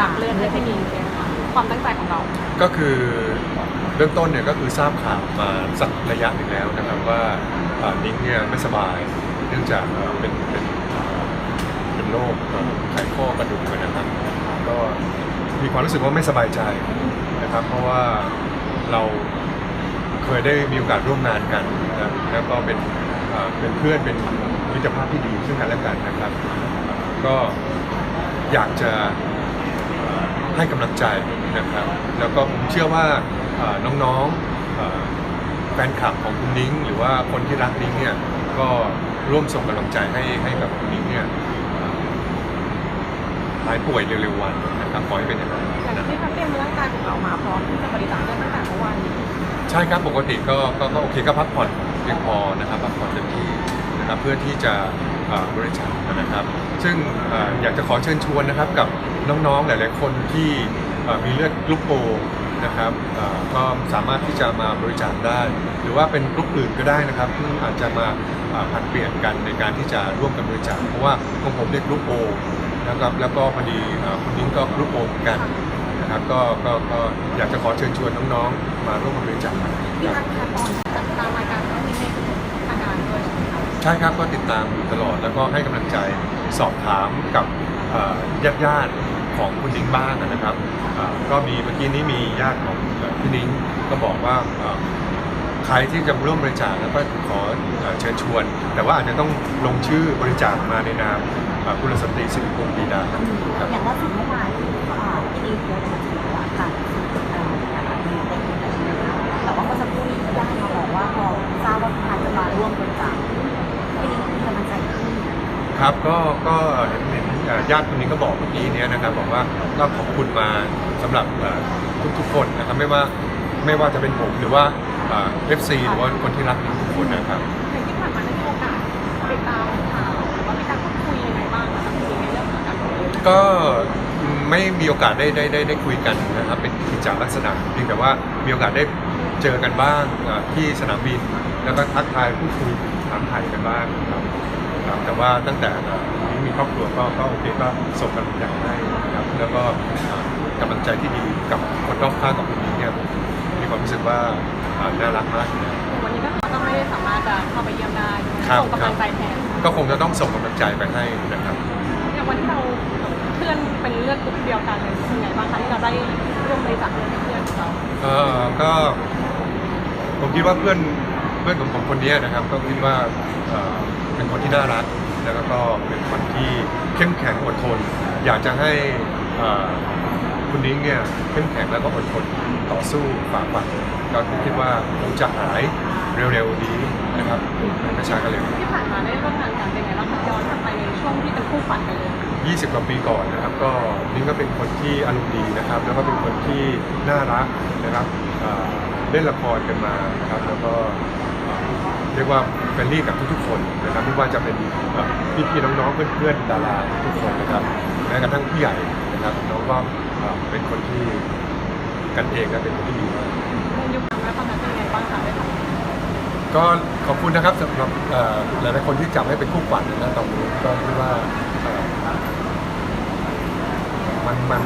จาคเลือดให้พี่นิ้งเนี่ยค่ะความตั้งใจของเรา ก็คือเบื้องต้นเนี่ยก็คือทราบข่าวมาสักระยะหนึ่งแล้วนะครับว่าอานิ้งเนี่ยไม่สบายเนื่องจากเป็นเป็นเป็นโรคไขข้อกระดูกนะครับก็มีความรู้สึกว่าไม่สบายใจนะครับ เพราะว่าเราเคยได้มีโอกาสร่วมงานกันนะแล้วก็เป็นเอ่อเป็นเพื่อนเป็นมิตรภาพที่ดีซึ่งกันและกันนะครับ ก็อยากจะ ให้กำลังใจนะครับ แล้วก็ผมเชื่อว่าเอ่อน้องๆเอ่อแฟนคลับของคุณนิ้ง หรือว่าคนที่รักนิ้งเนี่ยก็ร่วมส่งกำลังใจให้ให้กับคุณนิ้งเนี่ยเอ่อหายป่วยเร็วๆวันนะครับขอให้เป็นอย่างนั้นอย่างนะที่พักเตรียมร่างกายของเรามาพร้อมที่จะบริจาคเลือดตั้งแต่เมื่อวานนี้ใช่ครับปกติก็ก็ก็โอเคก็พักผ่อนเพียงพอนะครับพักผ่อนเต็มที่นะครับเพื่อที่จะเอ่อ บริจาคนะครับ ซึ่งออยากจะขอเชิญชวนนะครับกับน้องๆหลาย ๆ คนที่มีเลือดกรุ๊ปโอนะครับก็สามารถที่จะมาบริจาคได้ หรือว่าเป็นกรุ๊ปอื่นก็ได้นะครับที่อาจจะมาผัดเปลี่ยนกันในการที่จะร่วมกันบริจาคเพราะว่าของผมเรียกกรุ๊ปโอนะครับแล้วก็พอดีคุณนิ้งก็กรุ๊ปโอเหมือนกันนะครับก็ก็ก็อยากจะขอเชิญชวนน้องๆ มาร่วมกันบริจาคกันพี่ครับ ใช่ครับก็ติดตามอยู่ตลอดแล้วก็ให้กำลังใจสอบถามกับญาติญาติๆของคุณนิ้งบ้างนะครับเอ่อก็มีเมื่อกี้นี้มีญาติของเอ่อพี่นิ้งก็บอกว่าเอ่อใครที่จะร่วมบริจาคแล้วก็ขอเอ่อเชิญชวน แต่ว่าอาจจะต้องลงชื่อบริจาคมาในนามเอ่อคุณสตรีสิริพงศ์ปรีดาครับ อย่างล่าสุดเมื่อวานอ่ ครับก็ก็เห็นเห็นเอ่อญาติคนนี้ก็บอกเมื่อกี้เนี้ยนะครับบอกว่าก็ขอบคุณมาสำหรับเอ่อทุกๆคนนะครับไม่ว่าไม่ว่าจะเป็นผมหรือว่าเอฟซีหรือว่าคนที่รักทุกคนนะครับ อย่างที่ผ่านมาได้มีโอกาสติดตามข่าวหรือว่ามีการพูดคุยยังไงบ้างคะกับพี่นิ้งในเรื่องของการเลือดก็ไม่มีโอกาสได้ได้ได้ได้คุยกันนะครับเป็นกิจจาลักษณะเพียงแต่ว่ามีโอกาสได้เจอกันบ้างเอ่อที่สนามบิน แล้วก็ทักทายพูดคุยถามไถ่กันบ้างครับ ครับแต่ว่าตั้งแต่เอ่อนี้มีครอบครัวก็ก็โอเคก็ส่งกำลังใจให้นะครับแล้วก็เอ่อกำลังใจที่ดีกับคนรอบข้างกับคนนี้เนี่ยผมมีความรู้สึกว่าเอ่อน่ารักมากเลยวันนี้ก็ก็ไม่ได้สามารถจะเข้าไปเยี่ยมได้ครับส่งกำลังใจแทนก็คงจะต้องส่งกำลังใจไปให้นะครับอย่างวันที่เราเพื่อนเป็นเลือดกรุ๊ปเดียวกันเลยเป็นไงบ้างคะที่เราได้ร่วมบริจาคเลือดให้เพื่อนของเราเออก็ผมคิดว่าเพื่อน เพื่อนของผมคนนี้นะครับก็คิดว่าเอ่อเป็นคนที่น่ารักแล้วก็เป็นคนที่เข้มแข็งอดทน อยากจะให้เอ่อคุณนิ้งเนี่ยเข้มแข็งแล้วก็อดทนต่อสู้ฝ่าฟันก็คิดว่าคงจะหายเร็วๆนี้นะครับไม่ช้าก็เร็วที่ผ่านมาได้ร่วมงานกันเป็นไงบ้างคะย้อนกลับไปในช่วงที่เป็นคู่ฝันกันเลย20กว่าปีก่อนนะครับ ก็นิ้งก็เป็นคนที่อารมณ์ดีนะครับ แล้วก็เป็นคนที่น่ารักนะครับ เล่นละครกันมานะครับแล้วก็เรียกว่าเฟรนลี่กับทุกๆคนนะครับไม่ว่าจะเป็นเอ่พี่ๆน้องๆเพื่อนๆดาราทุกคนนะครับแม้กระทั่งผู้ใหญ่นะครับน้องก็เอ่อเป็นคนที่กันเองและเป็นคนที่ดีมากในยุคนั้นแล้วตอนนั้นเป็นไงบ้างคะได้ทำก็ขอบคุณนะครับสำหรับหลายๆคนที่จับให้เป็นคู่ขวัญนะตอนนี้ก็คิดว่ามันมัน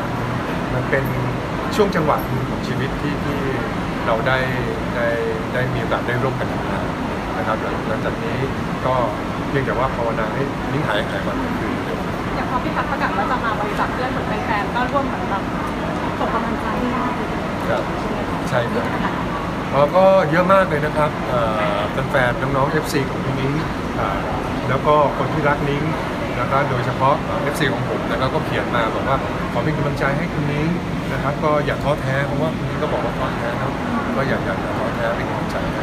มันเป็นช่วงจังหวะของชีวิตที่ที่ เราได้ได้ได้มีโอกาสได้ร่วมกันทำงานนะครับหลังหลังจากนี้ก็เพียงแต่ว่าภาวนาให้นิ้งหายหายวันคืนเร็วอย่างพอพี่พัดประกาศว่าจะมาบริจาคเลือดเหมือนแฟนๆก็ร่วมเหมือนแบบส่งกำลังใจให้เราครับใช่ครับขนาดนั้นอ๋อก็เยอะมากเลยนะครับเอ่อแฟนๆน้องๆ FC ของพี่นิ้งเอ่อแล้วก็คนที่รักนิ้ง นะครับโดยเฉพาะ FC ของผมนะครับก็เขียนมาบอกว่าขอเป็นกำลังใจให้คุณนิ้งนะครับ ก็อย่าท้อแท้เพราะว่าคุณนิ้งก็บอกว่าท้อแท้ครับก็อย่าอย่าอย่าท้อแท้เป็นกำลังใจให้